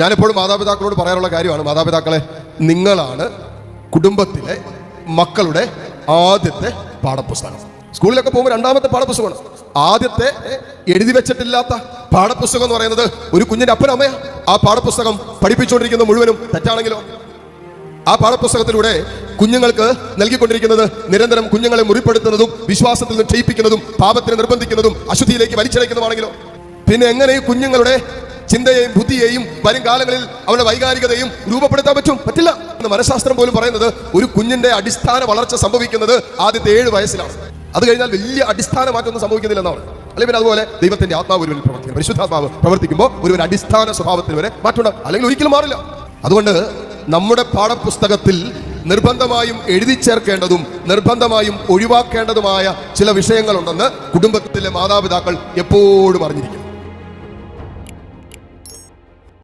ഞാനെപ്പോഴും മാതാപിതാക്കളോട് പറയാനുള്ള കാര്യമാണ്. മാതാപിതാക്കളെ നിങ്ങളാണ് കുടുംബത്തിലെ മക്കളുടെ ആദ്യത്തെ പാഠപുസ്തകം. സ്കൂളിലൊക്കെ പോകുമ്പോൾ രണ്ടാമത്തെ പാഠപുസ്തകമാണ്. ആദ്യത്തെ എഴുതി വെച്ചിട്ടില്ലാത്ത പാഠപുസ്തകം എന്ന് പറയുന്നത് ഒരു കുഞ്ഞിന്റെ അപ്പനും അമ്മയാ ആ പാഠപുസ്തകം പഠിപ്പിച്ചുകൊണ്ടിരിക്കുന്ന മുഴുവനും തെറ്റാണെങ്കിലോ? ആ പാഠപുസ്തകത്തിലൂടെ കുഞ്ഞുങ്ങൾക്ക് നൽകിക്കൊണ്ടിരിക്കുന്നത് നിരന്തരം കുഞ്ഞുങ്ങളെ മുറിപ്പെടുത്തുന്നതും വിശ്വാസത്തിൽ നിന്ന് പാപത്തിന് നിർബന്ധിക്കുന്നതും അശുദ്ധിയിലേക്ക് വലിച്ചടയ്ക്കുന്നതാണെങ്കിലോ പിന്നെ എങ്ങനെ ഈ കുഞ്ഞുങ്ങളുടെ ചിന്തയെയും ബുദ്ധിയെയും വരും കാലങ്ങളിൽ അവരുടെ വൈകാരികതയും രൂപപ്പെടുത്താൻ പറ്റും. പറ്റില്ല. എന്ന് മനഃശാസ്ത്രം പോലും പറയുന്നത് ഒരു കുഞ്ഞിന്റെ അടിസ്ഥാന വളർച്ച സംഭവിക്കുന്നത് ആദ്യത്തെ ഏഴ് വയസ്സിലാണ്. അത് കഴിഞ്ഞാൽ വലിയ അടിസ്ഥാന മാറ്റമൊന്നും സംഭവിക്കുന്നില്ല എന്നാണ് അല്ലെങ്കിൽ പിന്നെ അതുപോലെ ദൈവത്തിന്റെ ആത്മാവ് ഒരുവരിൽ പ്രവർത്തിക്കും പരിശുദ്ധാത്മാവ് പ്രവർത്തിക്കുമ്പോൾ ഒരു അടിസ്ഥാന സ്വഭാവത്തിൽ വരെ മാറ്റമുണ്ടാകും അല്ലെങ്കിൽ ഒരിക്കലും മാറില്ല. അതുകൊണ്ട് നമ്മുടെ പാഠപുസ്തകത്തിൽ നിർബന്ധമായും എഴുതി ചേർക്കേണ്ടതും നിർബന്ധമായും ഒഴിവാക്കേണ്ടതുമായ ചില വിഷയങ്ങളുണ്ടെന്ന് കുടുംബത്തിലെ മാതാപിതാക്കൾ എപ്പോഴും അറിഞ്ഞിരിക്കും